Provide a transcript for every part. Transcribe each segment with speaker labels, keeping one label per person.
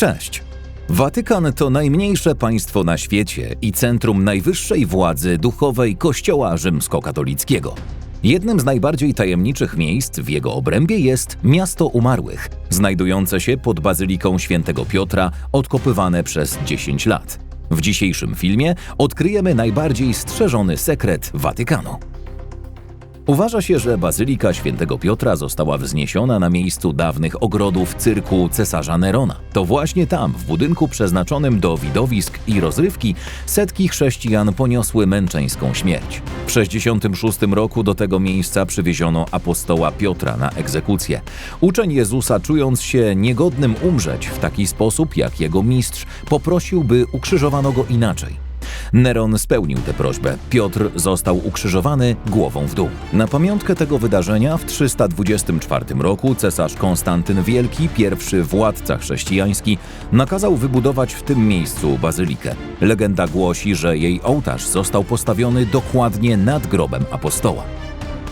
Speaker 1: Cześć! Watykan to najmniejsze państwo na świecie i centrum najwyższej władzy duchowej Kościoła rzymskokatolickiego. Jednym z najbardziej tajemniczych miejsc w jego obrębie jest Miasto Umarłych, znajdujące się pod Bazyliką Świętego Piotra, odkopywane przez 10 lat. W dzisiejszym filmie odkryjemy najbardziej strzeżony sekret Watykanu. Uważa się, że Bazylika Świętego Piotra została wzniesiona na miejscu dawnych ogrodów cyrku cesarza Nerona. To właśnie tam, w budynku przeznaczonym do widowisk i rozrywki, setki chrześcijan poniosły męczeńską śmierć. W 66 roku do tego miejsca przywieziono apostoła Piotra na egzekucję. Uczeń Jezusa, czując się niegodnym umrzeć w taki sposób jak jego mistrz, poprosił, by ukrzyżowano go inaczej. Neron spełnił tę prośbę. Piotr został ukrzyżowany głową w dół. Na pamiątkę tego wydarzenia w 324 roku cesarz Konstantyn Wielki, pierwszy władca chrześcijański, nakazał wybudować w tym miejscu bazylikę. Legenda głosi, że jej ołtarz został postawiony dokładnie nad grobem apostoła.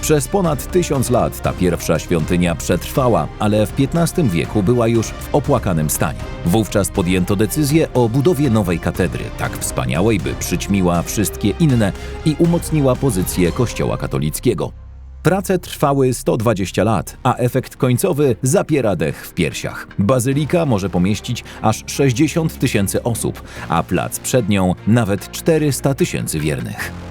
Speaker 1: Przez ponad tysiąc lat ta pierwsza świątynia przetrwała, ale w XV wieku była już w opłakanym stanie. Wówczas podjęto decyzję o budowie nowej katedry, tak wspaniałej, by przyćmiła wszystkie inne i umocniła pozycję Kościoła katolickiego. Prace trwały 120 lat, a efekt końcowy zapiera dech w piersiach. Bazylika może pomieścić aż 60 tysięcy osób, a plac przed nią nawet 400 tysięcy wiernych.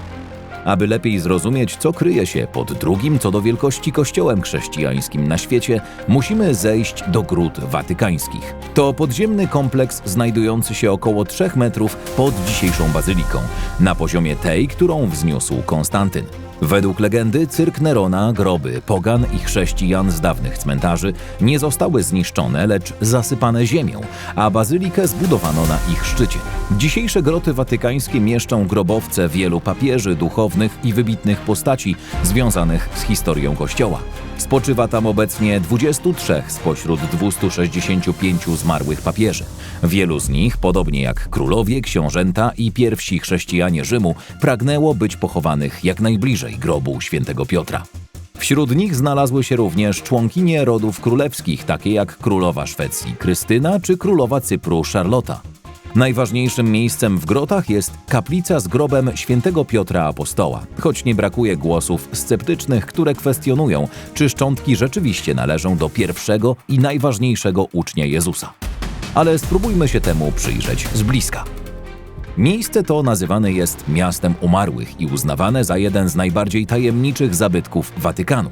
Speaker 1: Aby lepiej zrozumieć, co kryje się pod drugim co do wielkości kościołem chrześcijańskim na świecie, musimy zejść do Gród Watykańskich. To podziemny kompleks znajdujący się około 3 metrów pod dzisiejszą bazyliką, na poziomie tej, którą wzniósł Konstantyn. Według legendy cyrk Nerona, groby pogan i chrześcijan z dawnych cmentarzy nie zostały zniszczone, lecz zasypane ziemią, a bazylikę zbudowano na ich szczycie. Dzisiejsze groty watykańskie mieszczą grobowce wielu papieży, duchownych i wybitnych postaci związanych z historią Kościoła. Spoczywa tam obecnie 23 spośród 265 zmarłych papieży. Wielu z nich, podobnie jak królowie, książęta i pierwsi chrześcijanie Rzymu, pragnęło być pochowanych jak najbliżej grobu świętego Piotra. Wśród nich znalazły się również członkinie rodów królewskich, takie jak królowa Szwecji Krystyna czy królowa Cypru Charlotta. Najważniejszym miejscem w grotach jest kaplica z grobem świętego Piotra Apostoła, choć nie brakuje głosów sceptycznych, które kwestionują, czy szczątki rzeczywiście należą do pierwszego i najważniejszego ucznia Jezusa. Ale spróbujmy się temu przyjrzeć z bliska. Miejsce to nazywane jest miastem umarłych i uznawane za jeden z najbardziej tajemniczych zabytków Watykanu.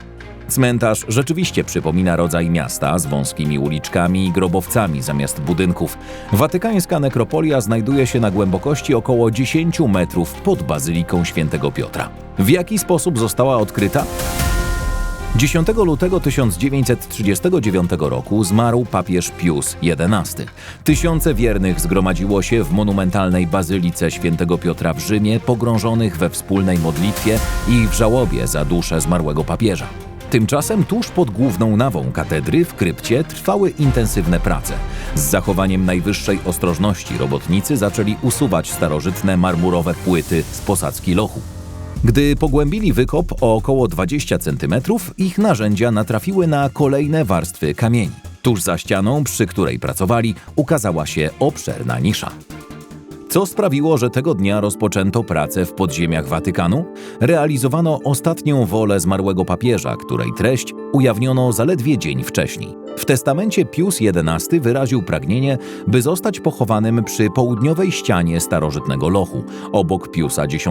Speaker 1: Cmentarz rzeczywiście przypomina rodzaj miasta z wąskimi uliczkami i grobowcami zamiast budynków. Watykańska nekropolia znajduje się na głębokości około 10 metrów pod bazyliką świętego Piotra. W jaki sposób została odkryta? 10 lutego 1939 roku zmarł papież Pius XI. Tysiące wiernych zgromadziło się w monumentalnej bazylice świętego Piotra w Rzymie, pogrążonych we wspólnej modlitwie i w żałobie za duszę zmarłego papieża. Tymczasem tuż pod główną nawą katedry w krypcie trwały intensywne prace. Z zachowaniem najwyższej ostrożności robotnicy zaczęli usuwać starożytne marmurowe płyty z posadzki lochu. Gdy pogłębili wykop o około 20 cm, ich narzędzia natrafiły na kolejne warstwy kamieni. Tuż za ścianą, przy której pracowali, ukazała się obszerna nisza. Co sprawiło, że tego dnia rozpoczęto pracę w podziemiach Watykanu? Realizowano ostatnią wolę zmarłego papieża, której treść ujawniono zaledwie dzień wcześniej. W testamencie Pius XI wyraził pragnienie, by zostać pochowanym przy południowej ścianie starożytnego lochu, obok Piusa X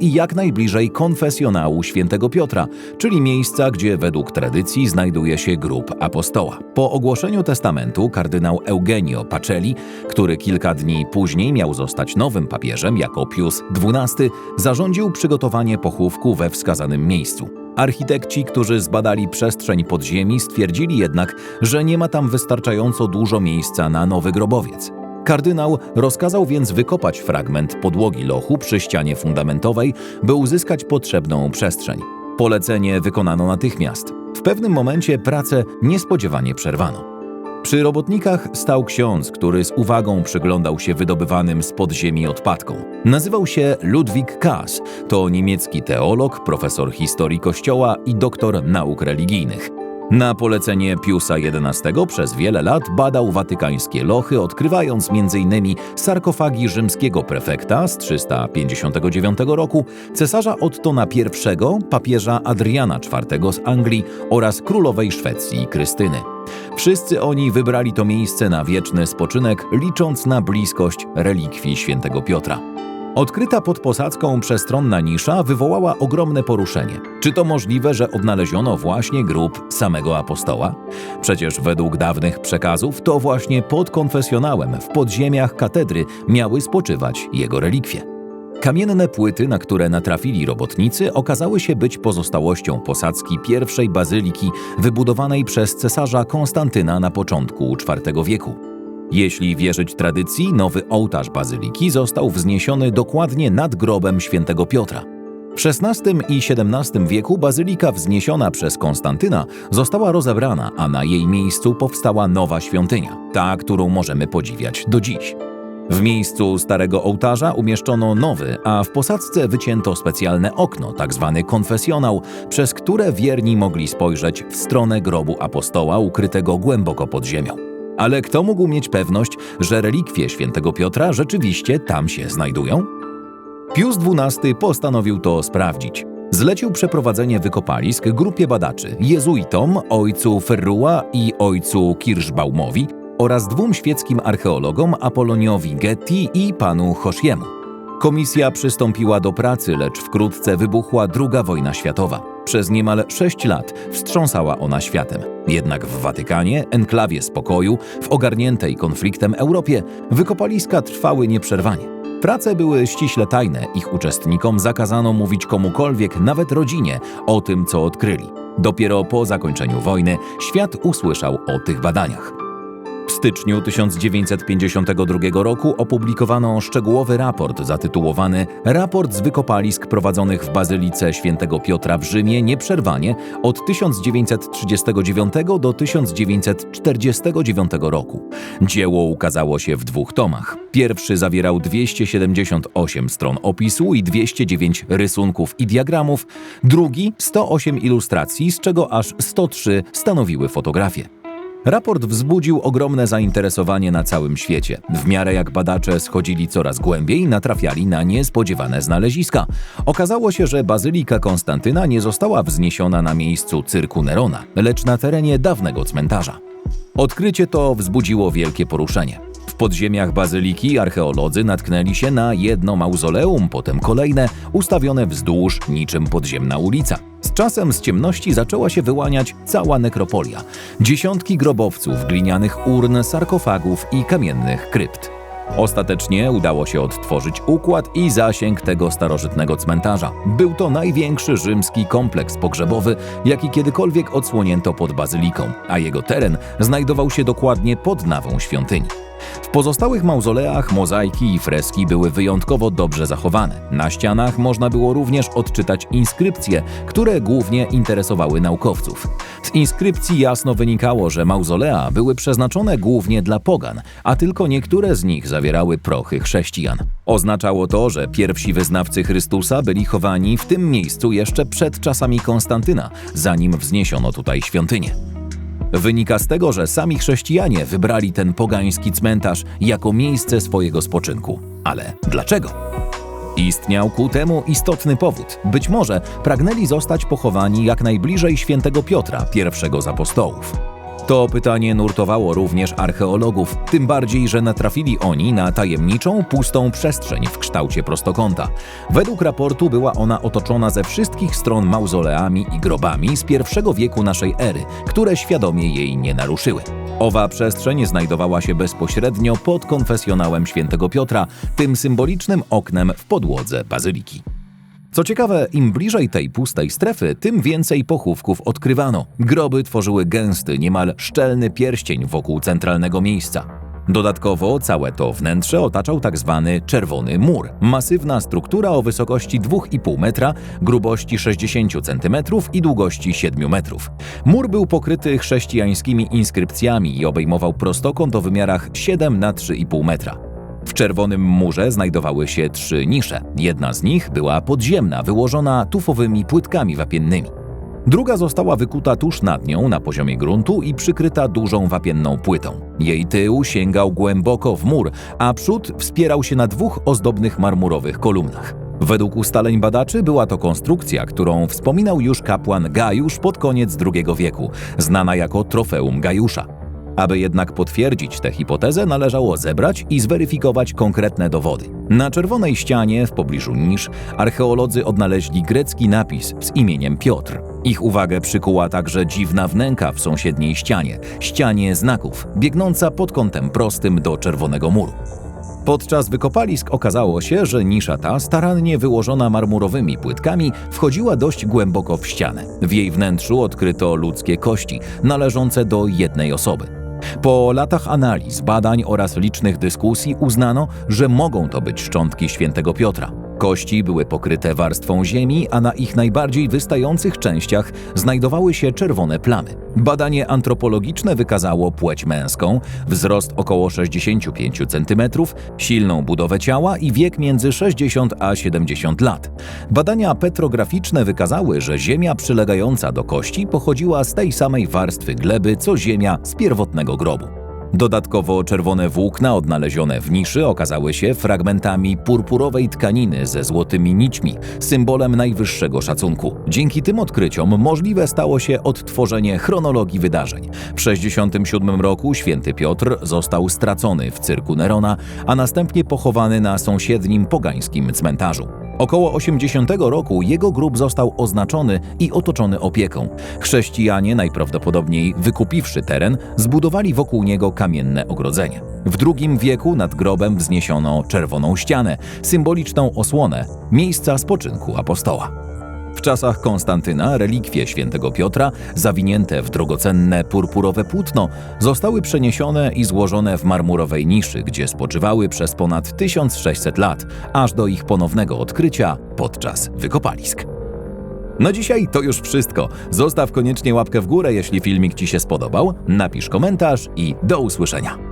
Speaker 1: i jak najbliżej konfesjonału świętego Piotra, czyli miejsca, gdzie według tradycji znajduje się grób apostoła. Po ogłoszeniu testamentu kardynał Eugenio Pacelli, który kilka dni później miał zostać nowym papieżem jako Pius XII, zarządził przygotowanie pochówku we wskazanym miejscu. Architekci, którzy zbadali przestrzeń podziemi, stwierdzili jednak, że nie ma tam wystarczająco dużo miejsca na nowy grobowiec. Kardynał rozkazał więc wykopać fragment podłogi lochu przy ścianie fundamentowej, by uzyskać potrzebną przestrzeń. Polecenie wykonano natychmiast. W pewnym momencie pracę niespodziewanie przerwano. Przy robotnikach stał ksiądz, który z uwagą przyglądał się wydobywanym z podziemi odpadkom. Nazywał się Ludwik Kass. To niemiecki teolog, profesor historii Kościoła i doktor nauk religijnych. Na polecenie Piusa XI przez wiele lat badał watykańskie lochy, odkrywając m.in. sarkofagi rzymskiego prefekta z 359 roku, cesarza Ottona I, papieża Adriana IV z Anglii oraz królowej Szwecji Krystyny. Wszyscy oni wybrali to miejsce na wieczny spoczynek, licząc na bliskość relikwii świętego Piotra. Odkryta pod posadzką przestronna nisza wywołała ogromne poruszenie. Czy to możliwe, że odnaleziono właśnie grób samego apostoła? Przecież według dawnych przekazów to właśnie pod konfesjonałem w podziemiach katedry miały spoczywać jego relikwie. Kamienne płyty, na które natrafili robotnicy, okazały się być pozostałością posadzki pierwszej bazyliki wybudowanej przez cesarza Konstantyna na początku IV wieku. Jeśli wierzyć tradycji, nowy ołtarz bazyliki został wzniesiony dokładnie nad grobem świętego Piotra. W XVI i XVII wieku bazylika wzniesiona przez Konstantyna została rozebrana, a na jej miejscu powstała nowa świątynia, ta, którą możemy podziwiać do dziś. W miejscu starego ołtarza umieszczono nowy, a w posadzce wycięto specjalne okno, tzw. Tak konfesjonał, przez które wierni mogli spojrzeć w stronę grobu apostoła ukrytego głęboko pod ziemią. Ale kto mógł mieć pewność, że relikwie świętego Piotra rzeczywiście tam się znajdują? Pius XII postanowił to sprawdzić. Zlecił przeprowadzenie wykopalisk grupie badaczy, jezuitom, ojcu Ferrua i ojcu Kirschbaumowi oraz dwóm świeckim archeologom Apoloniowi Getty i panu Hoshiemu. Komisja przystąpiła do pracy, lecz wkrótce wybuchła II wojna światowa. Przez niemal sześć lat wstrząsała ona światem. Jednak w Watykanie, enklawie spokoju, w ogarniętej konfliktem Europie, wykopaliska trwały nieprzerwanie. Prace były ściśle tajne, ich uczestnikom zakazano mówić komukolwiek, nawet rodzinie, o tym, co odkryli. Dopiero po zakończeniu wojny świat usłyszał o tych badaniach. W styczniu 1952 roku opublikowano szczegółowy raport zatytułowany Raport z wykopalisk prowadzonych w Bazylice Świętego Piotra w Rzymie nieprzerwanie od 1939 do 1949 roku. Dzieło ukazało się w dwóch tomach. Pierwszy zawierał 278 stron opisu i 209 rysunków i diagramów, drugi 108 ilustracji, z czego aż 103 stanowiły fotografie. Raport wzbudził ogromne zainteresowanie na całym świecie. W miarę jak badacze schodzili coraz głębiej, natrafiali na niespodziewane znaleziska. Okazało się, że bazylika Konstantyna nie została wzniesiona na miejscu cyrku Nerona, lecz na terenie dawnego cmentarza. Odkrycie to wzbudziło wielkie poruszenie. W podziemiach bazyliki archeolodzy natknęli się na jedno mauzoleum, potem kolejne, ustawione wzdłuż niczym podziemna ulica. Z czasem z ciemności zaczęła się wyłaniać cała nekropolia. Dziesiątki grobowców, glinianych urn, sarkofagów i kamiennych krypt. Ostatecznie udało się odtworzyć układ i zasięg tego starożytnego cmentarza. Był to największy rzymski kompleks pogrzebowy, jaki kiedykolwiek odsłonięto pod bazyliką, a jego teren znajdował się dokładnie pod nawą świątyni. W pozostałych mauzoleach mozaiki i freski były wyjątkowo dobrze zachowane. Na ścianach można było również odczytać inskrypcje, które głównie interesowały naukowców. Z inskrypcji jasno wynikało, że mauzolea były przeznaczone głównie dla pogan, a tylko niektóre z nich zawierały prochy chrześcijan. Oznaczało to, że pierwsi wyznawcy Chrystusa byli chowani w tym miejscu jeszcze przed czasami Konstantyna, zanim wzniesiono tutaj świątynię. Wynika z tego, że sami chrześcijanie wybrali ten pogański cmentarz jako miejsce swojego spoczynku. Ale dlaczego? Istniał ku temu istotny powód. Być może pragnęli zostać pochowani jak najbliżej świętego Piotra, pierwszego z apostołów. To pytanie nurtowało również archeologów, tym bardziej, że natrafili oni na tajemniczą, pustą przestrzeń w kształcie prostokąta. Według raportu była ona otoczona ze wszystkich stron mauzoleami i grobami z pierwszego wieku naszej ery, które świadomie jej nie naruszyły. Owa przestrzeń znajdowała się bezpośrednio pod konfesjonałem świętego Piotra, tym symbolicznym oknem w podłodze bazyliki. Co ciekawe, im bliżej tej pustej strefy, tym więcej pochówków odkrywano. Groby tworzyły gęsty, niemal szczelny pierścień wokół centralnego miejsca. Dodatkowo całe to wnętrze otaczał tzw. Tak czerwony mur, masywna struktura o wysokości 2,5 metra, grubości 60 cm i długości 7 metrów. Mur był pokryty chrześcijańskimi inskrypcjami i obejmował prostokąt o wymiarach 7 na 3,5 metra. W czerwonym murze znajdowały się trzy nisze. Jedna z nich była podziemna, wyłożona tufowymi płytkami wapiennymi. Druga została wykuta tuż nad nią na poziomie gruntu i przykryta dużą wapienną płytą. Jej tył sięgał głęboko w mur, a przód wspierał się na dwóch ozdobnych marmurowych kolumnach. Według ustaleń badaczy była to konstrukcja, którą wspominał już kapłan Gajusz pod koniec II wieku, znana jako Trofeum Gajusza. Aby jednak potwierdzić tę hipotezę, należało zebrać i zweryfikować konkretne dowody. Na czerwonej ścianie, w pobliżu nisz, archeolodzy odnaleźli grecki napis z imieniem Piotr. Ich uwagę przykuła także dziwna wnęka w sąsiedniej ścianie, ścianie znaków, biegnąca pod kątem prostym do czerwonego muru. Podczas wykopalisk okazało się, że nisza ta, starannie wyłożona marmurowymi płytkami, wchodziła dość głęboko w ścianę. W jej wnętrzu odkryto ludzkie kości, należące do jednej osoby. Po latach analiz, badań oraz licznych dyskusji uznano, że mogą to być szczątki świętego Piotra. Kości były pokryte warstwą ziemi, a na ich najbardziej wystających częściach znajdowały się czerwone plamy. Badanie antropologiczne wykazało płeć męską, wzrost około 65 cm, silną budowę ciała i wiek między 60 a 70 lat. Badania petrograficzne wykazały, że ziemia przylegająca do kości pochodziła z tej samej warstwy gleby co ziemia z pierwotnego grobu. Dodatkowo czerwone włókna odnalezione w niszy okazały się fragmentami purpurowej tkaniny ze złotymi nićmi, symbolem najwyższego szacunku. Dzięki tym odkryciom możliwe stało się odtworzenie chronologii wydarzeń. W 67 roku święty Piotr został stracony w cyrku Nerona, a następnie pochowany na sąsiednim pogańskim cmentarzu. Około 80 roku jego grób został oznaczony i otoczony opieką. Chrześcijanie, najprawdopodobniej wykupiwszy teren, zbudowali wokół niego kamienne ogrodzenie. W II wieku nad grobem wzniesiono czerwoną ścianę, symboliczną osłonę, miejsca spoczynku apostoła. Czasach Konstantyna relikwie świętego Piotra, zawinięte w drogocenne purpurowe płótno, zostały przeniesione i złożone w marmurowej niszy, gdzie spoczywały przez ponad 1600 lat, aż do ich ponownego odkrycia podczas wykopalisk. No dzisiaj to już wszystko. Zostaw koniecznie łapkę w górę, jeśli filmik Ci się spodobał, napisz komentarz i do usłyszenia.